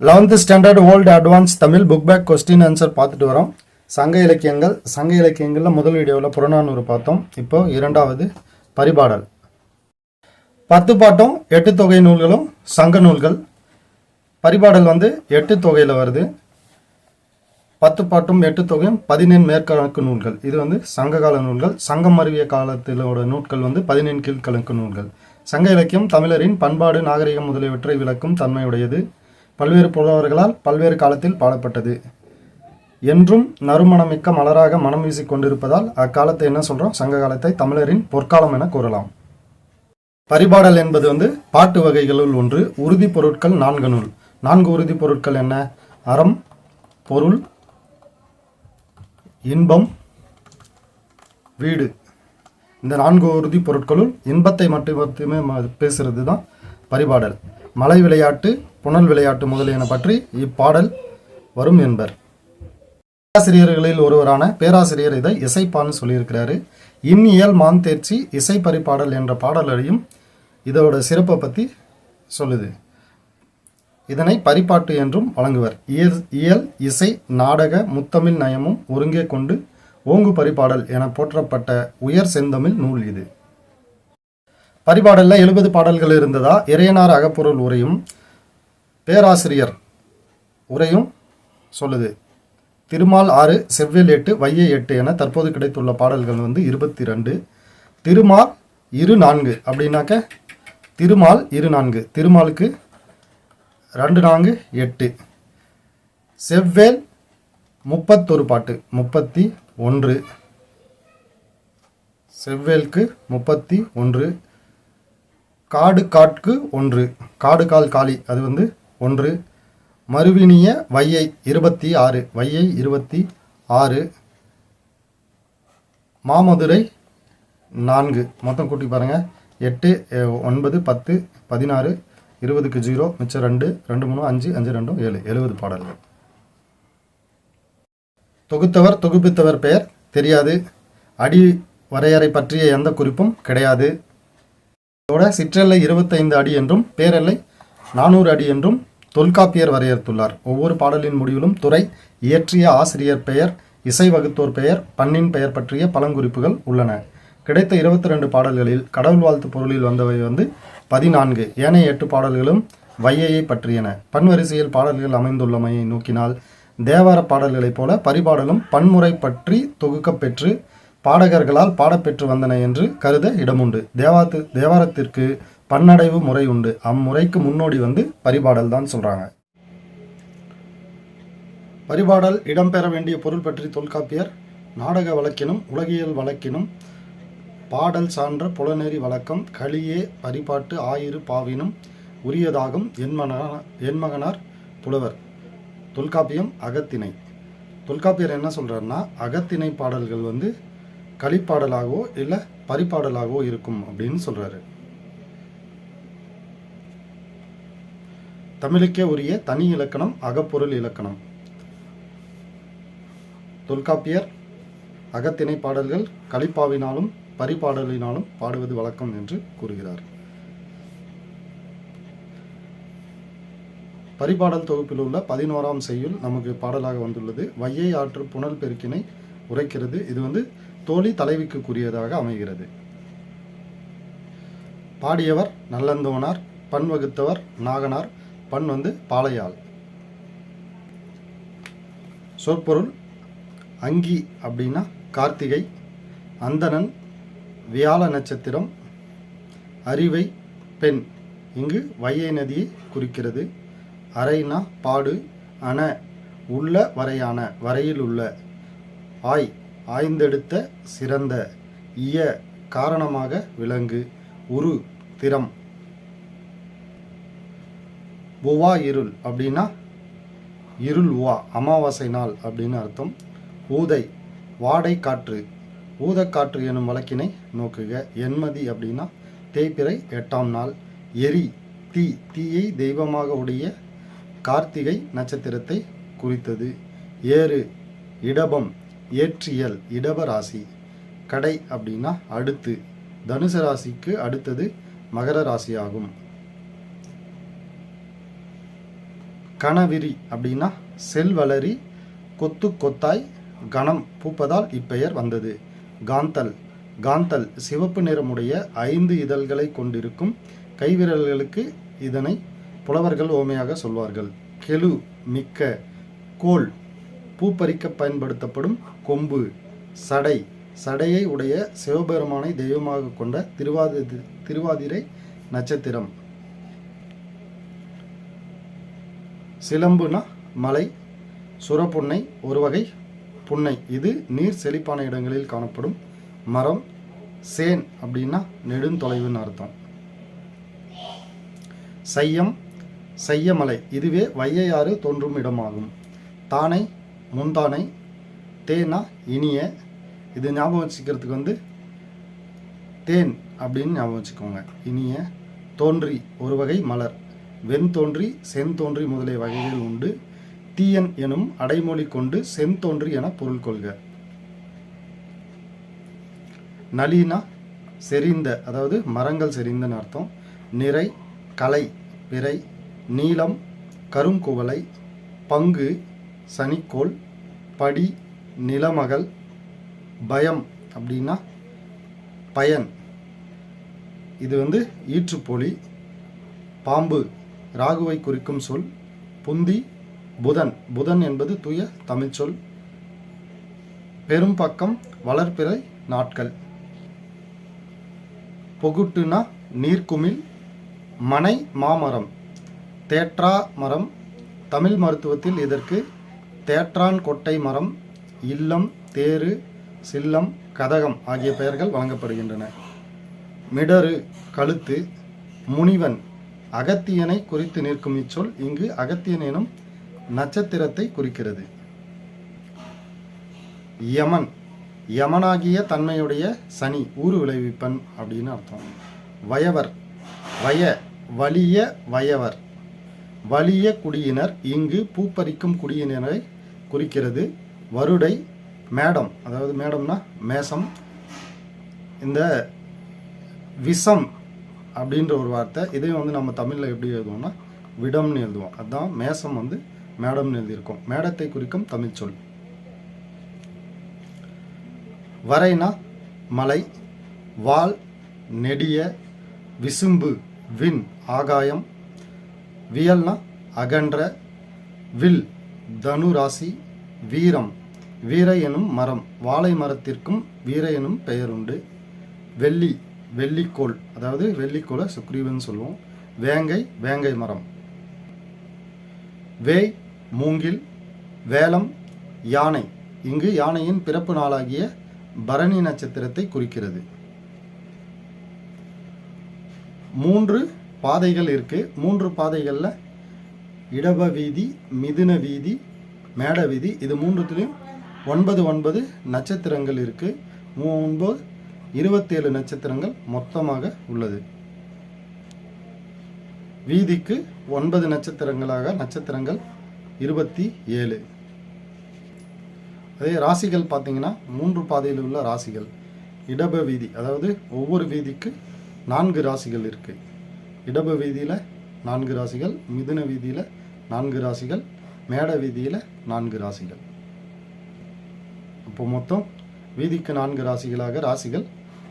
Eleventh standard old advance Tamil book back question answer பார்த்துட்டு வரோம். சங்க இலக்கியங்கள் சங்க இலக்கியங்களில் முதல் வீடியோவில் புறநானூறு பார்த்தோம். இப்போ இரண்டாவது பரிபாடல். பத்து பாட்டும் எட்டு தொகை நூல்களும் சங்க நூல்கள். பரிபாடல் வந்து எட்டு தொகையில் வருது. பத்து பாட்டும் எட்டு தொகையும் பதினேழு மேற்கணக்கு நூல்கள். இது வந்து சங்ககால நூல்கள். சங்கம் அறிவிய காலத்திலோட நூட்கள் வந்து பதினேழு கீழ்கணக்கு நூல்கள். சங்க இலக்கியம் தமிழரின் பண்பாடு நாகரிகம் முதலியவற்றை விளக்கும் தன்மையுடையது. பல்வேறு புலவர்களால் பல்வேறு காலத்தில் பாடப்பட்டது. என்றும் நறுமணமிக்க மலராக மனம் வீசிக் கொண்டிருப்பதால் அக்காலத்தை என்ன சொல்றோம்? சங்க காலத்தை தமிழரின் பொற்காலம் என கூறலாம். பரிபாடல் என்பது வந்து பாட்டு வகைகளுள் ஒன்று உறுதிப் பொருட்கள் நான்கு நூல் நான்கு உறுதி பொருட்கள் என்ன? அறம் பொருள் இன்பம் வீடு. இந்த நான்கு உறுதிப் பொருட்களுள் இன்பத்தை மட்டும் மட்டுமே பேசுகிறது பேசுறது தான் பரிபாடல். மலை விளையாட்டு புனல் விளையாட்டு முதலியன பற்றி இப்பாடல் வரும் என்பர். பேராசிரியர்களில் ஒருவரான பேராசிரியர் இதை இசைப்பான்னு சொல்லியிருக்கிறாரு. இன்னியல் மான் தேர்ச்சி இசை பரிபாடல் என்ற பாடலையும் இதோட சிறப்பை பற்றி சொல்லுது. இதனை பரிப்பாட்டு என்றும் வழங்குவர். இயல் இயல் இசை நாடக முத்தமிழ் நயமும் ஒருங்கே கொண்டு ஓங்கு பரிபாடல் என போற்றப்பட்ட உயர் செந்தமிழ் நூல் இது. பரிபாடலில் எழுபது பாடல்கள் இருந்ததா? இறையனார் அகப்பொருள் உரையும் பேராசிரியர் உரையும் சொல்லுது. திருமால் ஆறு செவ்வேல் எட்டு வைய எட்டு என தற்போது கிடைத்துள்ள பாடல்கள் வந்து இருபத்தி ரெண்டு திருமால் இரு நான்கு அப்படின்னாக்க திருமால் இரு நான்கு திருமாலுக்கு ரெண்டு நான்கு எட்டு. செவ்வேல் முப்பத்தொரு பாட்டு முப்பத்தி ஒன்று. செவ்வேலுக்கு முப்பத்தி ஒன்று. காடு காட்கு ஒன்று. காடு கால் காளி அது வந்து ஒன்று. மறுவினிய வையை இருபத்தி ஆறு. வையை இருபத்தி ஆறு. மாமதுரை நான்கு. மொத்தம் கூட்டி பாருங்கள் எட்டு ஒன்பது பத்து பதினாறு இருபதுக்கு ஜீரோ மிச்சம் ரெண்டு ரெண்டு மூணு அஞ்சு அஞ்சு ரெண்டும் ஏழு. எழுபது பாடல்கள். தொகுத்தவர் தொகுப்பித்தவர் பெயர் தெரியாது. அடி வரையறை பற்றிய எந்த குறிப்பும் கிடையாது. இதோட சிற்றெல்லை இருபத்தைந்து அடி என்றும் பேரெல்லை நானூறு அடி என்றும் தொல்காப்பியர் வரையறுத்துள்ளார். ஒவ்வொரு பாடலின் முடிவிலும் துறை இயற்றிய ஆசிரியர் பெயர் இசை வகுத்தோர் பெயர் பண்ணின் பெயர் பற்றிய பழங்குறிப்புகள் உள்ளன. கிடைத்த இருபத்தி ரெண்டு பாடல்களில் கடவுள் வாழ்த்து பொருளில் வந்தவை வந்து பதினான்கு. ஏனைய எட்டு பாடல்களும் வையையை பற்றியன. பன்வரிசையில் பாடல்கள் அமைந்துள்ளமையை நோக்கினால் தேவார பாடல்களைப் போல பரிபாடலும் பன்முறை பற்றி தொகுக்கப் பெற்று பாடகர்களால் பாடப்பெற்று வந்தன என்று கருத இடமுண்டு. தேவாத்து தேவாரத்திற்கு பன்னடைவு முறை உண்டு. அம்முறைக்கு முன்னோடி வந்து பரிபாடல் தான் சொல்கிறாங்க பரிபாடல் இடம்பெற வேண்டிய பொருள் பற்றி தொல்காப்பியர் நாடக வழக்கினும் உலகியல் வழக்கினும் பாடல் சான்ற புலநெறி வழக்கம் களியே பரிபாட்டு ஆயிரு பாவினும் உரியதாகும் என்மனா என்மகனார் புலவர். தொல்காப்பியம் அகத்திணை. தொல்காப்பியர் என்ன சொல்கிறாருன்னா அகத்திணை பாடல்கள் வந்து களிப்பாடலாகவோ இல்லை பரிபாடலாகவோ இருக்கும் அப்படின்னு சொல்றாரு. தமிழுக்கே உரிய தனி இலக்கணம் அகப்பொருள் இலக்கணம். தொல்காப்பியர் அகத்திணை பாடல்கள் களிப்பாவினாலும் பரிபாடலினாலும் பாடுவது வழக்கம் என்று கூறுகிறார். பரிபாடல் தொகுப்பில் உள்ள பதினோராம் செய்யுள் நமக்கு பாடலாக வந்துள்ளது. வையை ஆற்று புனல் பெருக்கினை உரைக்கிறது. இது வந்து தோழி தலைவிக்குரியதாக அமைகிறது. பாடியவர் நல்லந்தோனார் பண் வகுத்தவர் நாகனார் பண் வந்து பாளையாள் சொற்பொருள் அங்கி அப்படின்னா கார்த்திகை அந்தணன் வியாழ நட்சத்திரம் அறிவை பெண். இங்கு வையை நதியை குறிக்கிறது. அரைனா பாடு அன உள்ள வரையான வரையில் உள்ள ஆய். ஆய்ந்தெடுத்த சிறந்த இய காரணமாக விலங்கு உரு திறம். உவா இருள் அப்படின்னா இருள் உவா அமாவாசை நாள் அப்படின்னு அர்த்தம். ஊதை வாடை காற்று ஊதக்காற்று எனும் வழக்கினை நோக்குக. எண்மதி அப்படின்னா தேய்பிறை எட்டாம் நாள். எரி தீ தீயை தெய்வமாக உடைய கார்த்திகை நட்சத்திரத்தை குறித்தது. ஏறு இடபம் ஏற்றியல் இடவராசி கடை அப்படின்னா அடுத்து. தனுசு ராசிக்கு அடுத்தது மகர ராசி ஆகும் கனவிரி அப்படின்னா செல்வளரி கொத்து கொத்தாய் கணம் பூப்பதால் இப்பெயர் வந்தது. காந்தல். காந்தல் சிவப்பு நிறமுடைய ஐந்து இதழ்களை கொண்டிருக்கும் கைவிரல்களுக்கு இதனை புலவர்கள் ஓமையாக சொல்வார்கள். கெழு மிக்க கோல் பூப்பறிக்க பயன்படுத்தப்படும் கொம்பு சடை. சடையை உடைய சிவபெருமானை தெய்வமாக கொண்ட திருவாதி திருவாதிரை நட்சத்திரம். சிலம்புனா மலை சுரப்புண்ணை ஒரு வகை புன்னை. இது நீர் செழிப்பான இடங்களில் காணப்படும் மரம் சேன் அப்படின்னா நெடுந்தொலைவுன்னு அர்த்தம். சையம் சையமலை. இதுவே வையையாறு தோன்றும் இடமாகும். தானை முந்தானை தேனா இனிய. இது ஞாபகம் வச்சுக்கிறதுக்கு வந்து தேன் அப்படின்னு ஞாபகம் வச்சுக்கோங்க. இனிய தோன்றி ஒரு வகை மலர். வெண்தோன்றி செந்தோன்றி முதலிய வகைகள் உண்டு. தீயன் எனும் அடைமொழி கொண்டு செந்தோன்றி என பொருள் கொள்க. நளினா செறிந்த அதாவது மரங்கள் செறிந்தன்னு அர்த்தம். நிறை கலை விரை நீலம் கருங்குவளை பங்கு சனிக்கோள் படி நிலமகள் பயம் அப்படின்னா பயன். இது வந்து ஈற்றுப்பொலி பாம்பு ராகுவை குறிக்கும் சொல் புந்தி புதன். புதன் என்பது தூய தமிழ்ச்சொல் பெரும்பக்கம் வளர்பிறை நாட்கள். பொகுட்டுனா நீர்க்குமிழ் மனை மாமரம். தேற்றா மரம் தமிழ் மருத்துவத்தில் இதற்கு தேற்றான் கொட்டை மரம் இல்லம் தேரு சில்லம் கதகம் ஆகிய பெயர்கள் வழங்கப்படுகின்றன. மிடரு கழுத்து முனிவன் அகத்தியனை குறித்து நிற்கும் இச்சொல் இங்கு அகத்தியன் எனும் நட்சத்திரத்தை குறிக்கிறது. யமன் யமனாகிய தன்மையுடைய சனி ஊறு விளைவிப்பன் அப்படின்னு அர்த்தம். வயவர் வய வலிய வயவர். வலிய குடியினர் இங்கு பூப்பறிக்கும் குடியினரை குறிக்கிறது. வருடை மேடம் அதாவது மேடம்னா மேசம். இந்த விஷம் அப்படின்ற ஒரு வார்த்தை இதையும் வந்து நம்ம தமிழில் எப்படி எழுதுவோம்னா விடம்னு எழுதுவோம். அதுதான் மேசம் வந்து மேடம்னு எழுதியிருக்கோம். மேடத்தை குறிக்கும் தமிழ் சொல். வரைனா மலை வால் நெடிய விசும்பு விண் ஆகாயம். வியல்னா அகன்ற வில் தனுராசி. வீரம். வீர எனும் மரம். வாழை மரத்திற்கும் வீர எனும் பெயர் உண்டு வெள்ளி வெள்ளிக்கோள். அதாவது வெள்ளிக்கோளை சுக்ரீவன் சொல்லுவோம். வேங்கை வேங்கை மரம். வேய் மூங்கில் வேலம் யானை. இங்கு யானையின் பிறப்பு நாளாகிய பரணி நட்சத்திரத்தை குறிக்கிறது. மூன்று பாதைகள் இருக்கு. மூன்று பாதைகளில் இடப வீதி மிதுன வீதி மேட வீதி இது மூன்றுத்துலேயும் ஒன்பது ஒன்பது நட்சத்திரங்கள் இருக்கு. ஒன்பது இருபத்தேழு நட்சத்திரங்கள் மொத்தமாக உள்ளது. வீதிக்கு ஒன்பது நட்சத்திரங்களாக நட்சத்திரங்கள் இருபத்தி ஏழு அதே ராசிகள் பார்த்தீங்கன்னா மூன்று பாதையில் உள்ள ராசிகள். இடப வீதி அதாவது ஒவ்வொரு வீதிக்கு நான்கு ராசிகள் இருக்குது இடப வீதியில் நான்கு ராசிகள் மிதுன வீதியில் நான்கு ராசிகள் மேட வீதியில் நான்கு ராசிகள். அப்போ மொத்தம் வீதிக்கு நான்கு ராசிகளாக ராசிகள்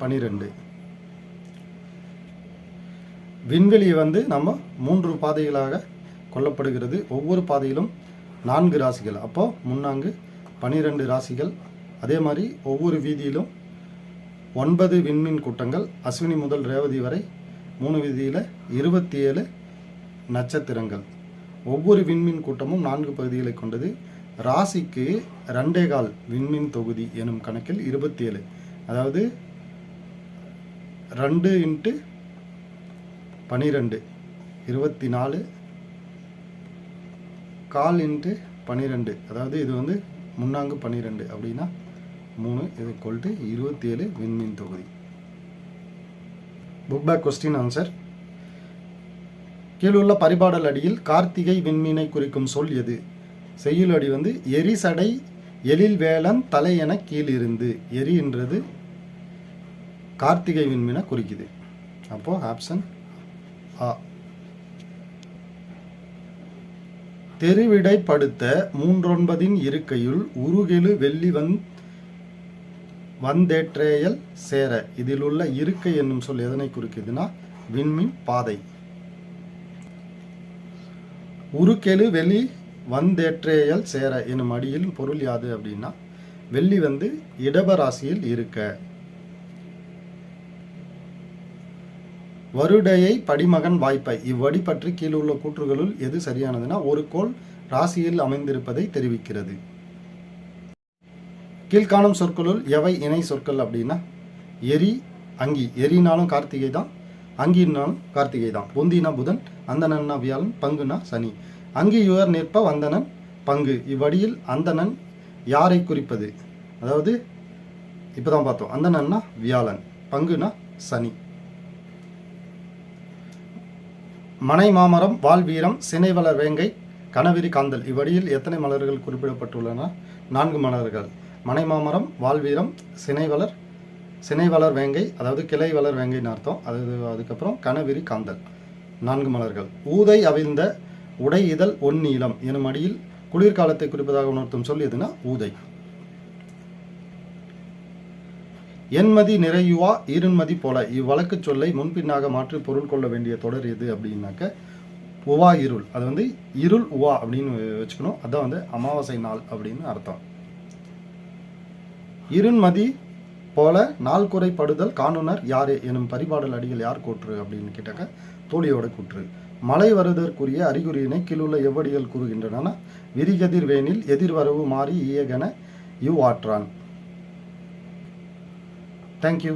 பனிரெண்டு. விண்வெளியை வந்து நம்ம மூன்று பாதைகளாக கொல்லப்படுகிறது ஒவ்வொரு பாதையிலும் நான்கு ராசிகள். அப்போ முன்னாங்கு பனிரெண்டு ராசிகள். அதே மாதிரி ஒவ்வொரு வீதியிலும் ஒன்பது விண்மீன் கூட்டங்கள். அஸ்வினி முதல் ரேவதி வரை மூணு வீதியில் இருபத்தி ஏழு நட்சத்திரங்கள். ஒவ்வொரு விண்மீன் கூட்டமும் நான்கு பகுதிகளை கொண்டது. ராசிக்கு ரெண்டே கால் விண்மீன் தொகுதி எனும் கணக்கில் இருபத்தி ஏழு அதாவது ரெண்டு இன்ட்டு பனிரெண்டு இருபத்தி நாலு கால் இன்ட்டு பனிரெண்டு. அதாவது இது வந்து முன்னாங்கு பனிரெண்டு அப்படின்னா மூணு இது கொல்ட்டு இருபத்தி ஏழு விண்மீன் தொகுதி. புக் பேக் கொஸ்டின் ஆன்சர் கீழுள்ள பரிபாடல் அடியில் கார்த்திகை விண்மீனை குறிக்கும் சொல் எது? செய்யுள் அடி வந்து எரிசடை எழில் வேளன் தலை என கீழிருந்து. எரின்றது கார்த்திகை விண்மீனை குறிக்குது. அப்போ ஆப்ஷன் ஆ. தெருவிடைப்படுத்த மூன்றொன்பதின் இருக்கையுள் உருகெழு வெள்ளி வந் வந்தேற்றேயல் சேர. இதிலுள்ள இருக்கை என்னும் சொல் எதனை குறிக்குதுன்னா? விண்மீன் பாதை. உருக்கெழு வெளி வந்தேற்றேயல் சேர எனும் அடியில் பொருள் யாது அப்படின்னா வெள்ளி வந்து இடபராசியில் இருக்க. வருடையை படிமகன் வாய்ப்பை. இவ்வடி பற்றி கீழுள்ள கூற்றுகளுள் எது சரியானதுன்னா ஒரு கோள் ராசியில் அமைந்திருப்பதை தெரிவிக்கிறது. கீழ்காணும் சொற்களுள் எவை இணை சொற்கள் அப்படின்னா எரி அங்கி. எரினாலும் கார்த்திகை தான் அங்கின்னாலும் கார்த்திகை தான். பொந்தினா புதன் அந்தணன்னா வியாழன் பங்குனா சனி. அங்கியுயர் நிற்ப வந்தனன் பங்கு. இவ்வடியில் அந்தணன் யாரை குறிப்பது? அதாவது இப்பதான் பார்த்தோம். அந்தணன்னா வியாழன் பங்குனா சனி. மனை மாமரம் வாழ்வீரம் சினைவளர் வேங்கை கனவிரி காந்தல். இவ்வடியில் எத்தனை மலர்கள் குறிப்பிடப்பட்டுள்ளன? நான்கு மலர்கள். மனை மாமரம் வாழ்வீரம் சினைவளர் சினை வளர் வேங்கை அதாவது கிளை வளர் வேங்கைன்னு அர்த்தம். அது அதுக்கப்புறம் கனவிரி காந்தல். நான்கு மலர்கள். ஊதை அவிழ்ந்த உடை இதழ் ஒன் நீளம் எனும் அடியில் குளிர்காலத்தை குறிப்பதாக உணர்த்தும் சொல் எதுனா ஊதை. எண்மதி நிறையுவா இருண்மதி போல. இவ்வழக்கு சொல்லை முன்பின்னாக மாற்றி பொருள் கொள்ள வேண்டிய தொடர் எது அப்படின்னாக்க உவா இருள். அது வந்து இருள் உவா அப்படின்னு வச்சுக்கணும். அதான் வந்து அமாவாசை நாள் அப்படின்னு அர்த்தம். இருண்மதி போல நாள் குறைப்படுதல் காணுனர் யாரே எனும் பரிபாடல் அடிகள் யார் கூற்று அப்படின்னு கேட்டாக்க தோழியோட கூற்று. மழை வருவதற்குரிய அறிகுறியினை கீழுள்ள எவ்வடிகள் கூறுகின்றன விரிகதிர்வேனில் எதிர்வரவு மாறி இயகன இவ் ஆற்றான் தேங்க்யூ